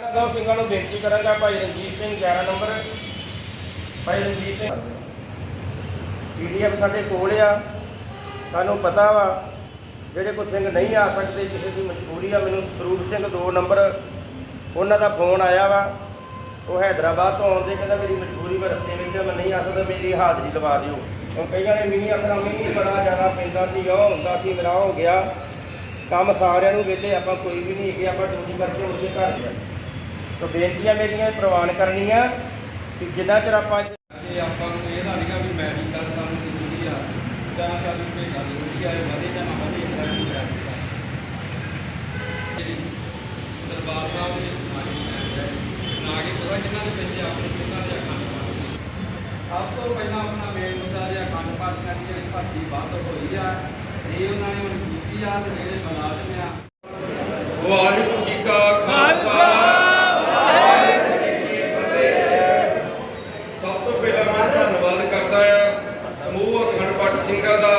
ਮੈਂ ਦੋ ਸਿੰਘਾਂ ਨੂੰ ਬੇਨਤੀ ਕਰਾਂਗਾ ਭਾਈ ਰਣਜੀਤ ਸਿੰਘ 11 ਨੰਬਰ। ਭਾਈ ਰਣਜੀਤ ਸਿੰਘ ਪੀਡੀਐਫ ਸਾਡੇ ਕੋਲ ਆ। ਸਾਨੂੰ ਪਤਾ ਵਾ ਜਿਹੜੇ ਕੋਈ ਸਿੰਘ ਨਹੀਂ ਆ ਸਕਦੇ ਕਿਸੇ ਦੀ ਮਜਬੂਰੀ ਆ। ਮੈਨੂੰ ਸਰੂਪ ਸਿੰਘ 2 ਨੰਬਰ ਉਹਨਾਂ ਦਾ ਫੋਨ ਆਇਆ ਵਾ। ਉਹ ਹੈਦਰਾਬਾਦ ਤੋਂ ਆਉਂਦੇ ਕਹਿੰਦਾ ਮੇਰੀ ਮਜਬੂਰੀ ਮੈਂ ਰਸਤੇ ਵਿੱਚ ਆ, ਮੈਂ ਨਹੀਂ ਆ ਸਕਦਾ ਮੇਰੀ ਹਾਜ਼ਰੀ ਲਵਾ ਦਿਓ। ਹੁਣ ਕਈਆਂ ਨੇ ਮੀਂਹ ਆਖਣਾ ਮੀਂਹ ਬੜਾ ਜ਼ਿਆਦਾ ਪੈਂਦਾ ਸੀ ਉਹ ਹੁੰਦਾ ਸੀ ਮੇਰਾ ਹੋ ਗਿਆ। ਕੰਮ ਸਾਰਿਆਂ ਨੂੰ ਵੇਲੇ ਆਪਾਂ ਕੋਈ ਵੀ ਨਹੀਂ ਹੈਗੇ ਆਪਾਂ ਡਿਊਟੀ ਕਰਕੇ ਮੁੜ ਘਰ ਜਾਈਏ ਸੋ ਬੇਨਤੀਆਂ ਮੇਰੀਆਂ ਪ੍ਰਵਾਨ ਕਰਨੀਆਂ ਕਿ ਜਿੰਨਾ ਚਿਰ ਆਪਾਂ ਤੇ ਆਪਾਂ ਨੂੰ ਇਹ ਨਹੀਂਗਾ ਵੀ ਮੈਡੀਕਲ ਸਾਨੂੰ ਜ਼ਰੂਰੀ ਆ ਜਾਂ ਸਾਨੂੰ ਭੇਜਾ ਜ਼ਰੂਰੀ ਆ ਵਧੇ ਜਾਂ ਨਾ ਵਧੇ ਇਸ ਤਰ੍ਹਾਂ ਨਹੀਂ ਕਰਦਾ ਦਰਬਾਰ ਸਾਹਿਬ ਦੇ ਮਾਰੀ ਹੈ ਨਾ ਕਿ ਪੂਰਾ ਜਿਨ੍ਹਾਂ ਦੇ ਵਿੱਚ ਆਪਣੇ ਸਿੰਘਾਂ ਦੇ ਅਖੰਡ ਸਭ ਤੋਂ ਪਹਿਲਾਂ ਆਪਣਾ ਮੇਨ ਮੁੱਦਾ ਜੇ ਅਖੰਡ ਪਾਠ ਕਰਕੇ ਭਰਤੀ ਬੰਦ ਹੋਈ ਆ ਇਹ ਉਹਨਾਂ ਨੇ ਹੁਣ ਕੀਤੀ ਆ ਤੇ ਜਿਹੜੇ ਮੁਲਾਜ਼ਮ ਆ। ਵਾਹਿਗੁਰੂ ਜੀ ਕਾ ਖਾਲਸਾ ਸਭ ਤੋਂ ਪਹਿਲਾਂ ਮੈਂ ਧੰਨਵਾਦ ਕਰਦਾ ਹਾਂ ਸਮੂਹ ਅਖੰਡ ਪਾਠ ਸਿੰਘਾਂ ਦਾ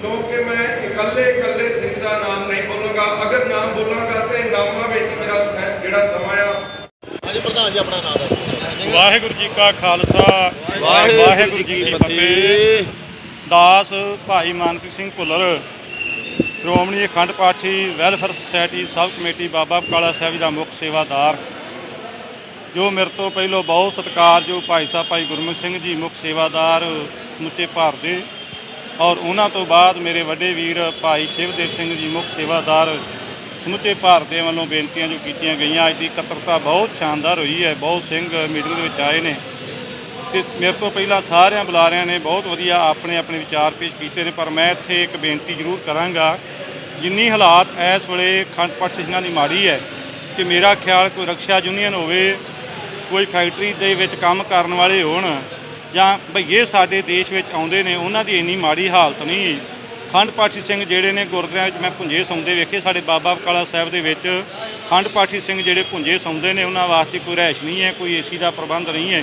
ਕਿਉਂਕਿ ਮੈਂ ਇਕੱਲੇ ਇਕੱਲੇ ਸਿੰਘ ਦਾ ਨਾਮ ਨਹੀਂ ਬੋਲਾਂਗਾ। ਅਗਰ ਨਾਮ ਬੋਲਾਂਗਾ ਤੇ ਨਾਮਾਂ ਵਿੱਚ ਮੇਰਾ ਜਿਹੜਾ ਸਮਾਂ ਆ। ਹਾਂਜੀ ਪ੍ਰਧਾਨ ਜੀ ਆਪਣਾ ਨਾਮ ਦੱਸੋ। ਵਾਹਿਗੁਰੂ ਜੀ ਕਾ ਖਾਲਸਾ ਵਾਹਿਗੁਰੂ ਜੀ ਕੀ ਫਤਿਹ। ਦਾਸ ਭਾਈ Manpreet Singh Bhullar Shiromani Akhand Pathi welfare society sub committee Baba Bakala Sahib ਦਾ ਮੁੱਖ ਸੇਵਾਦਾਰ ਜੋ ਮੇਰੇ ਤੋਂ ਪਹਿਲਾਂ ਬਹੁਤ ਸਤਿਕਾਰਯੋਗ ਭਾਈ ਸਾਹਿਬ ਭਾਈ ਗੁਰਮੁਖ ਸਿੰਘ ਜੀ ਮੁੱਖ ਸੇਵਾਦਾਰ ਸਮੁੱਚੇ ਭਾਰਤ ਦੇ ਔਰ ਉਹਨਾਂ ਤੋਂ ਬਾਅਦ ਮੇਰੇ ਵੱਡੇ ਵੀਰ ਭਾਈ ਸ਼ਿਵਦੇਵ ਸਿੰਘ ਜੀ ਮੁੱਖ ਸੇਵਾਦਾਰ ਸਮੁੱਚੇ ਭਾਰਤ ਦੇ ਵੱਲੋਂ ਬੇਨਤੀਆਂ ਜੋ ਕੀਤੀਆਂ ਗਈਆਂ, ਅੱਜ ਦੀ ਇਕੱਤਰਤਾ ਬਹੁਤ ਸ਼ਾਨਦਾਰ ਹੋਈ ਹੈ, ਬਹੁਤ ਸਿੰਘ ਮੀਟਿੰਗ ਦੇ ਵਿੱਚ ਆਏ ਨੇ ਤੇ ਮੇਰੇ ਤੋਂ ਪਹਿਲਾਂ ਸਾਰਿਆਂ ਬੁਲਾਰਿਆਂ ਨੇ ਬਹੁਤ ਵਧੀਆ ਆਪਣੇ ਆਪਣੇ ਵਿਚਾਰ ਪੇਸ਼ ਕੀਤੇ ਨੇ, ਪਰ ਮੈਂ ਇੱਥੇ ਇੱਕ ਬੇਨਤੀ ਜ਼ਰੂਰ ਕਰਾਂਗਾ, ਜਿੰਨੀ ਹਾਲਾਤ ਇਸ ਵੇਲੇ ਖੰਡ ਪਾਠ ਸਿੰਘਾਂ ਦੀ ਮਾੜੀ ਹੈ ਕਿ ਮੇਰਾ ਖਿਆਲ ਕੋਈ ਰਕਸ਼ਾ ਯੂਨੀਅਨ ਹੋਵੇ, ਕੋਈ ਫੈਕਟਰੀ ਦੇ ਵਿੱਚ ਕੰਮ ਕਰਨ ਵਾਲੇ ਹੋਣ ਜਾਂ ਭਈਏ ਸਾਡੇ ਦੇਸ਼ ਵਿੱਚ ਆਉਂਦੇ ਨੇ, ਉਹਨਾਂ ਦੀ ਇੰਨੀ ਮਾੜੀ ਹਾਲਤ ਨਹੀਂ ਖੰਡ ਪਾਠੀ ਸਿੰਘ ਜਿਹੜੇ ਨੇ ਗੁਰਦੁਆਰਿਆਂ ਵਿੱਚ, ਮੈਂ ਪੁੰਜੇ ਸੌਂਦੇ ਵੇਖੇ, ਸਾਡੇ ਬਾਬਾ ਬਕਾਲਾ ਸਾਹਿਬ ਦੇ ਵਿੱਚ ਖੰਡ ਪਾਠੀ ਸਿੰਘ ਜਿਹੜੇ ਪੁੰਜੇ ਸੌਂਦੇ ਨੇ, ਉਹਨਾਂ ਵਾਸਤੇ ਕੋਈ ਰਹਿਸ਼ ਨਹੀਂ ਹੈ, ਕੋਈ ਏਸੀ ਦਾ ਪ੍ਰਬੰਧ ਨਹੀਂ ਹੈ।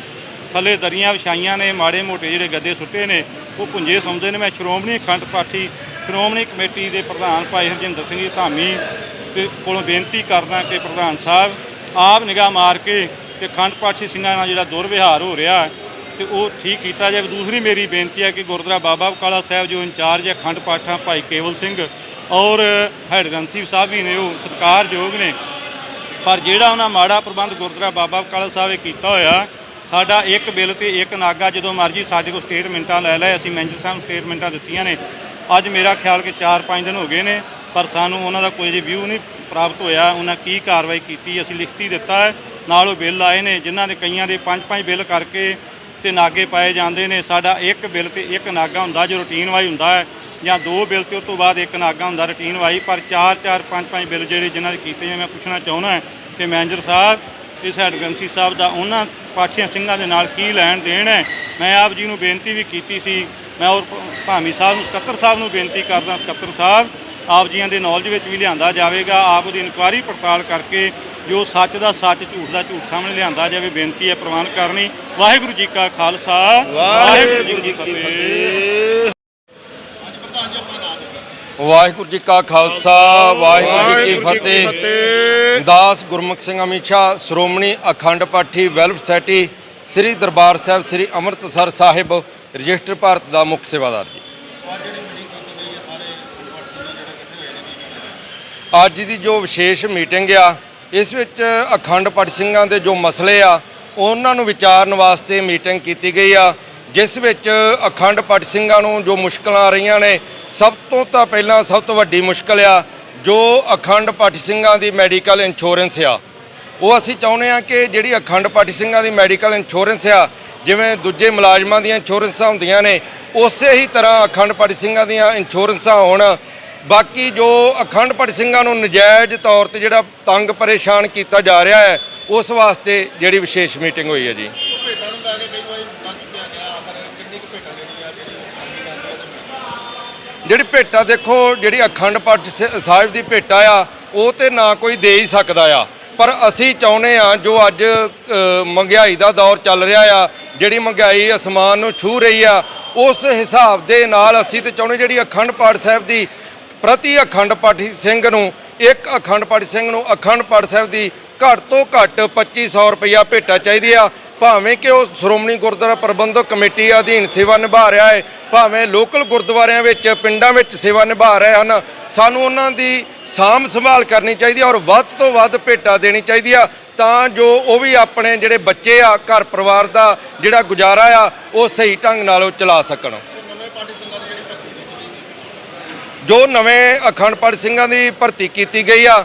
ਥੱਲੇ ਦਰੀਆਂ ਵਿਛਾਈਆਂ ਨੇ, ਮਾੜੇ ਮੋਟੇ ਜਿਹੜੇ ਗੱਦੇ ਸੁੱਟੇ ਨੇ, ਉਹ ਪੁੰਜੇ ਸੌਂਦੇ ਨੇ। ਮੈਂ ਸ਼੍ਰੋਮਣੀ ਅਖੰਡ ਪਾਠੀ, ਸ਼੍ਰੋਮਣੀ ਕਮੇਟੀ ਦੇ ਪ੍ਰਧਾਨ ਭਾਈ ਹਰਜਿੰਦਰ ਸਿੰਘ ਜੀ ਧਾਮੀ ਤੇ ਕੋਲੋਂ ਬੇਨਤੀ ਕਰਦਾ ਕਿ ਪ੍ਰਧਾਨ ਸਾਹਿਬ, ਆਪ ਨਿਗਾਹ ਮਾਰ ਕੇ ਕਿ ਖੰਡ ਪਾਠੀ ਸਿੰਘਾਂ ਨਾਲ ਜਿਹੜਾ ਦੁਰਵਿਹਾਰ ਹੋ ਰਿਹਾ ਤੇ ਉਹ ਠੀਕ ਕੀਤਾ ਜਾਵੇ ਦੂਸਰੀ ਮੇਰੀ ਬੇਨਤੀ ਹੈ ਕਿ ਗੁਰਦੁਆਰਾ ਬਾਬਾ ਬਕਾਲਾ ਸਾਹਿਬ ਜੋ ਇੰਚਾਰਜ ਹੈ, ਖੰਡ ਪਾਠਾਂ ਭਾਈ ਕੇਵਲ ਸਿੰਘ ਔਰ ਹੈਡ ਗ੍ਰੰਥੀ ਸਾਹਿਬ ਵੀ ਨੇ, ਉਹ ਸਤਿਕਾਰਯੋਗ ਨੇ। ਪਰ ਜਿਹੜਾ ਉਹਨਾਂ ਮਾੜਾ ਪ੍ਰਬੰਧ ਗੁਰਦੁਆਰਾ ਬਾਬਾ ਬਕਾਲਾ ਸਾਹਿਬ ਨੇ ਕੀਤਾ ਹੋਇਆ, ਸਾਡਾ ਇੱਕ ਬਿੱਲ ਤੇ ਇੱਕ ਨਾਗਾ, ਜਦੋਂ ਮਰਜ਼ੀ ਸਾਡੇ ਕੋਲ ਸਟੇਟਮੈਂਟਾਂ ਲੈ ਲੈ ਅਸੀਂ ਮੈਨੇਜਰ ਸਾਹਿਬ ਨੂੰ ਸਟੇਟਮੈਂਟਾਂ ਦਿੱਤੀਆਂ ਨੇ। ਅੱਜ ਮੇਰਾ ਖਿਆਲ ਕਿ 4-5 ਦਿਨ ਹੋ ਗਏ ਨੇ, ਪਰ ਸਾਨੂੰ ਉਹਨਾਂ ਦਾ ਕੋਈ ਰਿਵਿਊ ਨਹੀਂ ਪ੍ਰਾਪਤ ਹੋਇਆ, ਉਹਨਾਂ ਕੀ ਕਾਰਵਾਈ ਕੀਤੀ, ਅਸੀਂ ਲਿਖਤੀ ਦਿੱਤਾ ਹੈ। ਨਾਲ ਉਹ ਬਿੱਲ ਆਏ ਨੇ, ਜਿਨ੍ਹਾਂ ਦੇ ਕਈਆਂ ਦੇ 5-5 ਬਿੱਲ ਕਰਕੇ ਤੇ ਨਾਗੇ ਪਾਏ ਜਾਂਦੇ ਨੇ। ਸਾਡਾ ਇੱਕ ਬਿੱਲ ਤੇ ਇੱਕ ਨਾਗਾ ਹੁੰਦਾ, ਜੋ ਰੂਟੀਨ ਵਾਈ ਹੁੰਦਾ ਹੈ, ਜਾਂ ਦੋ ਬਿੱਲ ਤੇ ਉਸ ਤੋਂ ਬਾਅਦ ਇੱਕ ਨਾਗਾ ਹੁੰਦਾ ਰੂਟੀਨ ਵਾਈ ਪਰ 4-4 5-5 ਬਿੱਲ ਜਿਹੜੇ ਜਿਨ੍ਹਾਂ ਦੇ ਕੀਤੇ ਨੇ ਮੈਂ ਪੁੱਛਣਾ ਚਾਹੁੰਦਾ ਕਿ ਮੈਨੇਜਰ ਸਾਹਿਬ, ਇਸ ਹੈਡ ਸਾਹਿਬ ਦਾ ਉਹਨਾਂ ਪਾਠੀਆਂ ਸਿੰਘਾਂ ਦੇ ਨਾਲ ਕੀ ਲੈਣ ਦੇਣ ਹੈ? ਮੈਂ ਆਪ ਜੀ ਨੂੰ ਬੇਨਤੀ ਵੀ ਕੀਤੀ ਸੀ। ਮੈਂ ਔਰ ਭਾਮੀ ਸਾਹਿਬ ਨੂੰ, ਸਕੱਤਰ ਸਾਹਿਬ ਨੂੰ ਬੇਨਤੀ ਕਰਦਾ, ਸਕੱਤਰ ਸਾਹਿਬ, ਆਪ ਜੀਆਂ ਦੇ ਨੌਲੇਜ ਵਿੱਚ ਵੀ ਲਿਆਂਦਾ ਜਾਵੇਗਾ। ਆਪ ਦੀ ਇਨਕੁਆਰੀ ਪੜਤਾਲ ਕਰਕੇ ਜੋ ਸੱਚ ਦਾ ਸੱਚ ਝੂਠ ਦਾ ਝੂਠ ਸਾਹਮਣੇ ਲਿਆਂਦਾ ਜਾਵੇ ਬੇਨਤੀ ਹੈ ਪ੍ਰਵਾਨ ਕਰਨੀ। ਵਾਹਿਗੁਰੂ ਜੀ ਕਾ ਖਾਲਸਾ। ਵਾਹਿਗੁਰੂ ਜੀ ਕੀ ਫਤਿਹ। ਵਾਹਿਗੁਰੂ ਜੀ ਕਾ ਖਾਲਸਾ ਵਾਹਿਗੁਰੂ ਜੀ ਕੀ ਫਤਿਹ। ਦਾਸ Gurmukh Singh Amisha Shiromani Akhand Pathi welfare society Sri Darbar Sahib Sri Amritsar Sahib register Bharat ਦਾ ਮੁੱਖ ਸੇਵਾਦਾਰ ਜੀ। ਅੱਜ ਜਿਹੜੀ ਮੀਟਿੰਗ ਕੀਤੀ ਗਈ ਹੈ ਸਾਰੇ ਪਾਰਟੀ ਜਿਹੜੇ ਇਕੱਠੇ ਹੋਏ ਨੇ ਕੀ ਕਹਿਣਾ ਅੱਜ ਦੀ ਜੋ ਵਿਸ਼ੇਸ਼ ਮੀਟਿੰਗ ਆ ਇਸ ਵਿੱਚ ਅਖੰਡ ਪਾਠ ਸਿੰਘਾਂ ਦੇ ਜੋ ਮਸਲੇ ਆ, ਉਹਨਾਂ ਨੂੰ ਵਿਚਾਰਨ ਵਾਸਤੇ ਮੀਟਿੰਗ ਕੀਤੀ ਗਈ ਆ, ਜਿਸ ਵਿੱਚ ਅਖੰਡ ਪਾਠ ਸਿੰਘਾਂ ਨੂੰ ਜੋ ਮੁਸ਼ਕਲਾਂ ਆ ਰਹੀਆਂ ਨੇ, ਸਭ ਤੋਂ ਤਾਂ ਪਹਿਲਾਂ ਸਭ ਤੋਂ ਵੱਡੀ ਮੁਸ਼ਕਲ ਆ, ਜੋ ਅਖੰਡ ਪਾਠ ਸਿੰਘਾਂ ਦੀ ਮੈਡੀਕਲ ਇੰਸ਼ੋਰੈਂਸ ਆ। ਉਹ ਅਸੀਂ ਚਾਹੁੰਦੇ ਆ ਕਿ ਜਿਹੜੀ ਅਖੰਡ ਪਾਠ ਸਿੰਘਾਂ ਦੀ ਮੈਡੀਕਲ ਇੰਸ਼ੋਰੈਂਸ ਆ, ਜਿਵੇਂ ਦੂਜੇ ਮੁਲਾਜ਼ਮਾਂ ਦੀਆਂ ਇੰਸ਼ੋਰੈਂਸਾਂ ਹੁੰਦੀਆਂ ਨੇ, ਉਸੇ ਹੀ ਤਰ੍ਹਾਂ ਅਖੰਡ ਪਾਠ ਸਿੰਘਾਂ ਦੀਆਂ ਇੰਸ਼ੋਰੈਂਸਾਂ ਹੋਣ ਬਾਕੀ ਜੋ ਅਖੰਡ ਪਾਠ ਸਿੰਘਾਂ ਨੂੰ ਨਜਾਇਜ਼ ਤੌਰ ਤੇ ਜਿਹੜਾ ਤੰਗ ਪਰੇਸ਼ਾਨ ਕੀਤਾ ਜਾ ਰਿਹਾ ਹੈ ਉਸ ਵਾਸਤੇ ਜਿਹੜੀ ਵਿਸ਼ੇਸ਼ ਮੀਟਿੰਗ ਹੋਈ ਹੈ ਜੀ। ਜਿਹੜੀ ਭੇਟਾ ਦੇਖੋ ਜਿਹੜੀ ਅਖੰਡ ਪਾਠ ਸਾਹਿਬ ਦੀ ਭੇਟਾ ਆ ਉਹ ਤੇ ਨਾ ਕੋਈ ਦੇ ਹੀ ਸਕਦਾ ਆ। ਪਰ ਅਸੀਂ ਚਾਹੁੰਦੇ ਆ ਜੋ ਅੱਜ ਅ, ਮਹਿੰਗਾਈ ਦਾ ਦੌਰ ਚੱਲ ਰਿਹਾ ਆ ਜਿਹੜੀ ਮਹਿੰਗਾਈ ਅਸਮਾਨ ਨੂੰ ਛੂ ਰਹੀ ਆ ਉਸ ਹਿਸਾਬ ਦੇ ਨਾਲ ਅਸੀਂ ਤੇ ਚਾਹੁੰਦੇ ਜਿਹੜੀ ਅਖੰਡ ਪਾਠ ਸਾਹਿਬ ਦੀ ਪ੍ਰਤੀ ਅਖੰਡ ਪਾਠੀ ਸਿੰਘ ਨੂੰ, ਇੱਕ ਅਖੰਡ ਪਾਠੀ ਸਿੰਘ ਨੂੰ ਅਖੰਡ ਪਾਠ ਸਾਹਿਬ ਦੀ ਘੱਟ ਤੋਂ ਘੱਟ 2500 ਰੁਪਇਆ ਭੇਟਾ ਚਾਹੀਦੀ ਆ। ਭਾਵੇਂ ਕਿ ਉਹ ਸ਼੍ਰੋਮਣੀ ਗੁਰਦੁਆਰਾ ਪ੍ਰਬੰਧਕ ਕਮੇਟੀ ਅਧੀਨ ਸੇਵਾ ਨਿਭਾ ਰਿਹਾ ਹੈ ਭਾਵੇਂ ਲੋਕਲ ਗੁਰਦੁਆਰਿਆਂ ਵਿੱਚ, ਪਿੰਡਾਂ ਵਿੱਚ ਸੇਵਾ ਨਿਭਾ ਰਹੇ ਹਨ, ਸਾਨੂੰ ਉਹਨਾਂ ਦੀ ਸਾਂਭ ਸੰਭਾਲ ਕਰਨੀ ਚਾਹੀਦੀ ਹੈ ਔਰ ਵੱਧ ਤੋਂ ਵੱਧ ਭੇਟਾ ਦੇਣੀ ਚਾਹੀਦੀ ਆ। ਤਾਂ ਜੋ ਉਹ ਵੀ ਆਪਣੇ ਜਿਹੜੇ ਬੱਚੇ ਆ, ਘਰ ਪਰਿਵਾਰ ਦਾ ਜਿਹੜਾ ਗੁਜ਼ਾਰਾ ਆ, ਉਹ ਸਹੀ ਢੰਗ ਨਾਲ ਉਹ ਚਲਾ ਸਕਣ ਤੇ ਨਵੇਂ ਪਾਰਟੀ ਸਿੰਘਾਂ ਦੀ ਜਿਹੜੀ ਭਰਤੀ ਕੀਤੀ ਗਈ ਜੋ ਨਵੇਂ ਅਖੰਡ ਪਾਠ ਸਿੰਘਾਂ ਦੀ ਭਰਤੀ ਕੀਤੀ ਗਈ ਆ,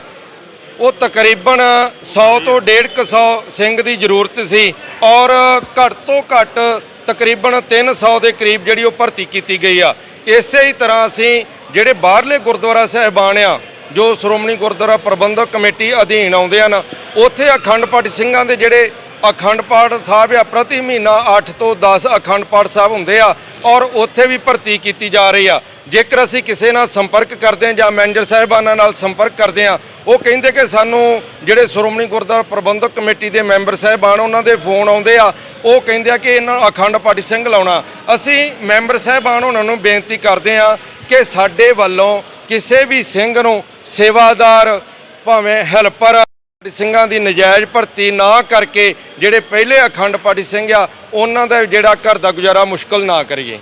ਉਹ ਤਕਰੀਬਨ 100 ਤੋਂ 150 ਸਿੰਘ ਦੀ ਜ਼ਰੂਰਤ ਸੀ ਔਰ ਘੱਟ ਤੋਂ ਘੱਟ ਤਕਰੀਬਨ 300 ਦੇ ਕਰੀਬ ਜਿਹੜੀ ਉਹ ਭਰਤੀ ਕੀਤੀ ਗਈ ਆ। ਇਸੇ ਹੀ ਤਰ੍ਹਾਂ ਅਸੀਂ ਜਿਹੜੇ ਬਾਹਰਲੇ ਗੁਰਦੁਆਰਾ ਸਾਹਿਬਾਨ ਆ, ਜੋ ਸ਼੍ਰੋਮਣੀ ਗੁਰਦੁਆਰਾ ਪ੍ਰਬੰਧਕ ਕਮੇਟੀ ਅਧੀਨ ਆਉਂਦੇ ਹਨ, ਉੱਥੇ ਅਖੰਡ ਪਾਠ ਸਿੰਘਾਂ ਦੇ ਜਿਹੜੇ ਅਖੰਡ ਪਾਠ ਸਾਹਿਬ ਆ, ਪ੍ਰਤੀ ਮਹੀਨਾ 8 ਤੋਂ 10 ਅਖੰਡ ਪਾਠ ਸਾਹਿਬ ਹੁੰਦੇ ਆ ਔਰ ਉੱਥੇ ਵੀ ਭਰਤੀ ਕੀਤੀ ਜਾ ਰਹੀ ਆ। ਜੇਕਰ ਅਸੀਂ ਕਿਸੇ ਨਾਲ ਸੰਪਰਕ ਕਰਦੇ ਹਾਂ ਜਾਂ ਮੈਨੇਜਰ ਸਾਹਿਬਾਨਾਂ ਨਾਲ ਸੰਪਰਕ ਕਰਦੇ ਹਾਂ, ਉਹ ਕਹਿੰਦੇ ਕਿ ਸਾਨੂੰ ਜਿਹੜੇ ਸ਼੍ਰੋਮਣੀ ਗੁਰਦੁਆਰਾ ਪ੍ਰਬੰਧਕ ਕਮੇਟੀ ਦੇ ਮੈਂਬਰ ਸਾਹਿਬਾਨ, ਉਹਨਾਂ ਦੇ ਫੋਨ ਆਉਂਦੇ ਆ। ਉਹ ਕਹਿੰਦੇ ਆ ਕਿ ਇਹਨਾਂ ਅਖੰਡ ਪਾਠ ਸਿੰਘ ਲਾਉਣਾ। ਅਸੀਂ ਮੈਂਬਰ ਸਾਹਿਬਾਨ ਉਹਨਾਂ ਨੂੰ ਬੇਨਤੀ ਕਰਦੇ ਆ ਕਿ ਸਾਡੇ ਵੱਲੋਂ ਕਿਸੇ ਵੀ ਸਿੰਘ ਨੂੰ ਸੇਵਾਦਾਰ, ਭਾਵੇਂ ਹੈਲਪਰ ਪਾਰਟੀ ਸਿੰਘਾਂ ਦੀ ਨਜਾਇਜ਼ ਭਰਤੀ ਨਾ ਕਰਕੇ ਜਿਹੜੇ ਪਹਿਲੇ ਅਖੰਡ ਪਾਰਟੀ ਸਿੰਘ ਆ, ਉਹਨਾਂ ਦਾ ਜਿਹੜਾ ਘਰ ਦਾ ਗੁਜ਼ਾਰਾ ਮੁਸ਼ਕਲ ਨਾ ਕਰੀਏ।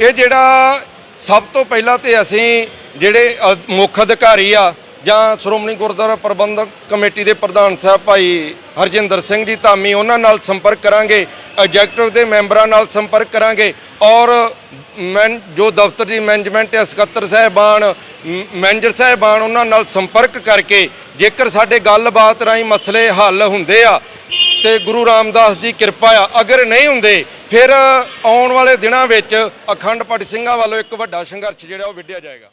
ਇਹ ਜਿਹੜਾ ਸਭ ਤੋਂ ਪਹਿਲਾਂ ਤੇ ਅਸੀਂ ਜਿਹੜੇ ਅ- ਮੁੱਖ ਅਧਿਕਾਰੀ ਆ, ਜਾਂ ਸ਼੍ਰੋਮਣੀ ਗੁਰਦੁਆਰਾ ਪ੍ਰਬੰਧਕ ਕਮੇਟੀ ਦੇ ਪ੍ਰਧਾਨ ਸਾਹਿਬ ਭਾਈ ਹਰਜਿੰਦਰ ਸਿੰਘ ਜੀ ਧਾਮੀ, ਉਹਨਾਂ ਨਾਲ ਸੰਪਰਕ ਕਰਾਂਗੇ, ਐਗਜ਼ੈਕਟਿਵ ਦੇ ਮੈਂਬਰਾਂ ਨਾਲ ਸੰਪਰਕ ਕਰਾਂਗੇ ਔਰ ਮੈਨ ਜੋ ਦਫ਼ਤਰ ਦੀ ਮੈਨੇਜਮੈਂਟ ਹੈ, ਸਕੱਤਰ ਸਾਹਿਬਾਨ, ਮ- ਮੈਨੇਜਰ ਸਾਹਿਬਾਨ, ਉਹਨਾਂ ਨਾਲ ਸੰਪਰਕ ਕਰਕੇ ਜੇਕਰ ਸਾਡੇ ਗੱਲਬਾਤ ਰਾਹੀਂ ਮਸਲੇ ਹੱਲ ਹੁੰਦੇ ਆ, ਤੇ ਗੁਰੂ ਰਾਮਦਾਸ ਦੀ ਕਿਰਪਾ ਆ। ਅਗਰ ਨਹੀਂ ਹੁੰਦੇ, ਫਿਰ ਆਉਣ ਵਾਲੇ ਦਿਨਾਂ ਵਿੱਚ ਅਖੰਡ ਪਾਠ ਸਿੰਘਾਂ ਵੱਲੋਂ ਇੱਕ ਵੱਡਾ ਸੰਘਰਸ਼ ਜਿਹੜਾ ਉਹ ਵਿੱਢਿਆ ਜਾਏਗਾ।